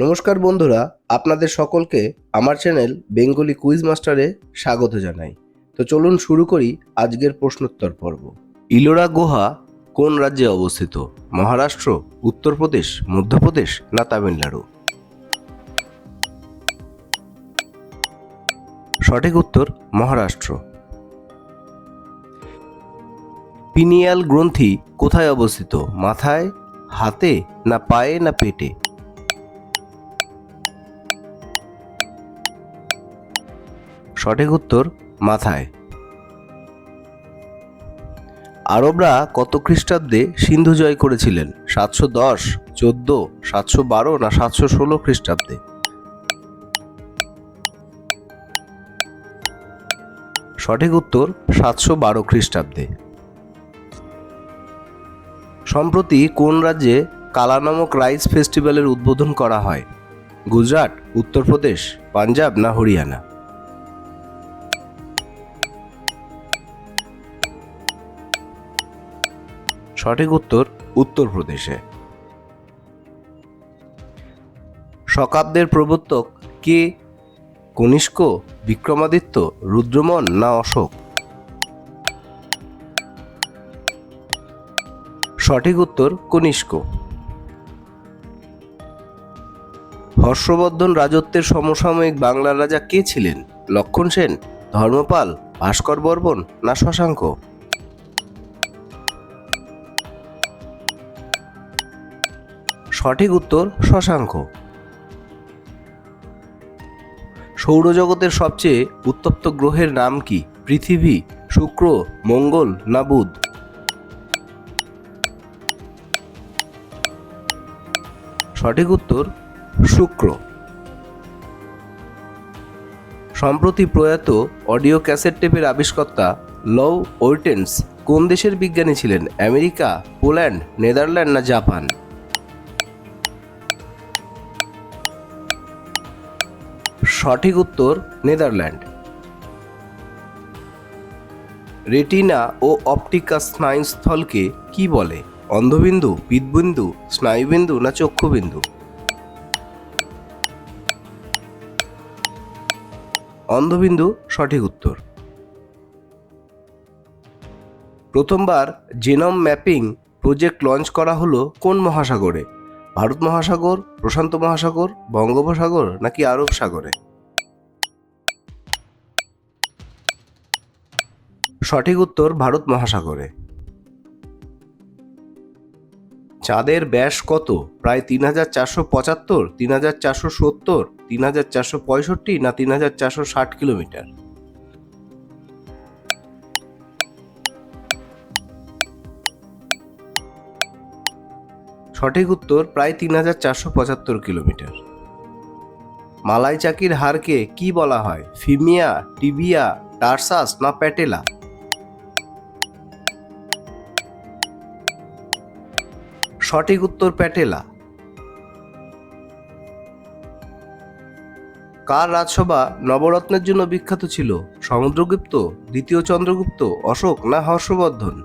নমস্কার বন্ধুরা, আপনাদের সকলকে আমার চ্যানেল বেঙ্গলি কুইজ মাস্টারে স্বাগত জানাই। তো চলুন শুরু করি আজকের প্রশ্নোত্তর পর্ব। ইলোরা গুহা কোন রাজ্যে অবস্থিত? মহারাষ্ট্র, উত্তরপ্রদেশ, মধ্যপ্রদেশ না তামিলনাড়ু? সঠিক উত্তর, মহারাষ্ট্র। পিনিয়াল গ্রন্থি কোথায় অবস্থিত? মাথায়, হাতে, না পায়ে, না পেটে? সঠিক উত্তর মাথায়। আরবরা কত খ্রিস্টাব্দে সিন্ধু জয় করেছিলেন? সাতশো দশ, চোদ্দ, সাতশো বারো না সাতশো ষোলো খ্রিস্টাব্দে? সঠিক উত্তর সাতশো বারো খ্রিস্টাব্দে। সম্প্রতি কোন রাজ্যে কালা নামক রাইস ফেস্টিভ্যালের উদ্বোধন করা হয়? গুজরাট, উত্তরপ্রদেশ, পাঞ্জাব না হরিয়ানা? সঠিক উত্তর উত্তরপ্রদেশে। শকাব্দের প্রবর্তক কে? কনিষ্ক, বিক্রমাদিত্য রুদ্রমন না অশোক? সঠিক উত্তর কনিষ্ক। হর্ষবর্ধন রাজত্বের সমসাময়িক বাংলার রাজা কে ছিলেন? লক্ষণ সেন, ধর্মপাল, ভাস্কর বর্মন না শশাঙ্ক? সঠিক উত্তর শশাঙ্ক। সৌরজগতের সবচেয়ে উত্তপ্ত গ্রহের নাম কি? পৃথিবী, শুক্র, মঙ্গল না বুধ? সঠিক উত্তর শুক্র। সম্প্রতি প্রয়াত অডিও ক্যাসেট টেপের আবিষ্কর্তা লও ওর্টেন্স কোন দেশের বিজ্ঞানী ছিলেন? আমেরিকা, পোল্যান্ড, নেদারল্যান্ড না জাপান? সঠিক উত্তর নেদারল্যান্ড। রেটিনা ও অপটিকা স্নায়ুস্থলকে কি বলে? অন্ধবিন্দু পিতবিন্দু স্নায়ুবিন্দু না চক্ষুবিন্দু? অন্ধবিন্দু, সঠিক উত্তর। প্রথমবার জেনম ম্যাপিং প্রজেক্ট লঞ্চ করা হলো কোন মহাসাগরে? ভারত মহাসাগর, প্রশান্ত মহাসাগর, বঙ্গোপসাগর নাকি আরব সাগরে? সঠিক উত্তর ভারত মহাসাগরে। চাঁদের ব্যাস কত? প্রায় তিন হাজার চারশো পঁচাত্তর, তিন হাজার চারশো সত্তর, তিন হাজার চারশো পঁয়ষট্টি না তিন হাজার চারশো ষাট কিলোমিটার? সঠিক উত্তর প্রায় তিন হাজার চারশো পঁচাত্তর কিলোমিটার। মালাই চাকির হারকে কি বলা হয়? ফিমিয়া, টিবিয়া, টার্সাস না প্যাটেলা? সঠিক উত্তর প্যাটেলা। কার রাজসভা নবরত্নের জন্য বিখ্যাত ছিল? সমুদ্রগুপ্ত, দ্বিতীয় চন্দ্রগুপ্ত, অশোক না হর্ষবর্ধন?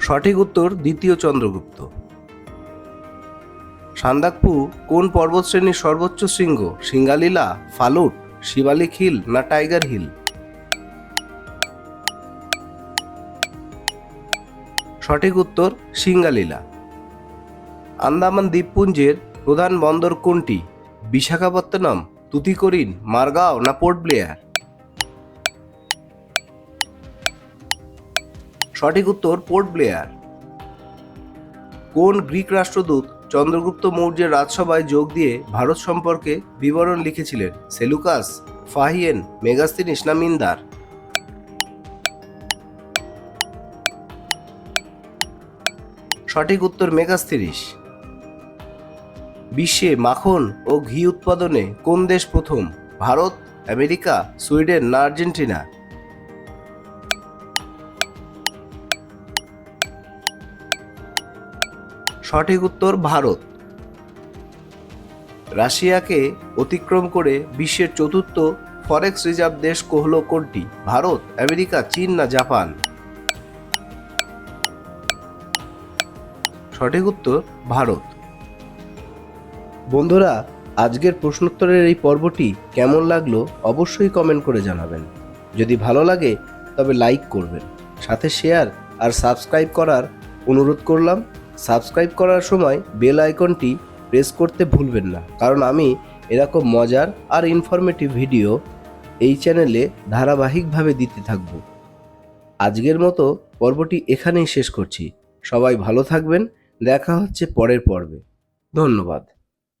সঠিক উত্তর দ্বিতীয় চন্দ্রগুপ্ত। সান্দাকপু কোন পর্বতশ্রেণীর সর্বোচ্চ শৃঙ্গ? সিঙ্গালীলা, ফালুট, শিবালিক হিল না টাইগার হিল? সঠিক উত্তর সিঙ্গালীলা। আন্দামান দ্বীপপুঞ্জের প্রধান বন্দর কোনটি? বিশাখাপত্তনম, তুতিকোরিন, মারগাঁও না পোর্ট ব্লেয়ার? সঠিক উত্তর পোর্ট ব্লেয়ার। কোন গ্রিক রাষ্ট্রদূত চন্দ্রগুপ্ত মৌর্যের রাজসভায় যোগ দিয়ে ভারত সম্পর্কে বিবরণ লিখেছিলেন? সেলুকাস, ফাহিয়েন মেগাস্তিনিস না সঠিক উত্তর মেগাস্তিরিস বিশ্বে মাখন ও ঘি উৎপাদনে কোন দেশ প্রথম? ভারত, আমেরিকা, সুইডেন না আর্জেন্টিনা? সঠিক উত্তর ভারত। রাশিয়াকে অতিক্রম করে বিশ্বের চতুর্থ ফরেক্স রিজার্ভ দেশ হল কোনটি? ভারত, আমেরিকা, চীন না জাপান? সঠিক উত্তর ভারত। বন্ধুরা, আজকের প্রশ্নোত্তরের এই পর্বটি কেমন লাগল অবশ্যই কমেন্ট করে জানাবেন। যদি ভালো লাগে, তবে লাইক করবেন। সাথে শেয়ার আর সাবস্ক্রাইব করার অনুরোধ করলাম। সাবস্ক্রাইব করার সময় বেল আইকনটি প্রেস করতে ভুলবেন না। কারণ আমি এরকম মজার আর ইনফরমেটিভ ভিডিও এই চ্যানেলে ধারাবাহিকভাবে দিতে থাকব। আজকের মতো পর্বটি এখানেই শেষ করছি। সবাই ভালো থাকবেন দেখা হচ্ছে পরের পর্বে। ধন্যবাদ।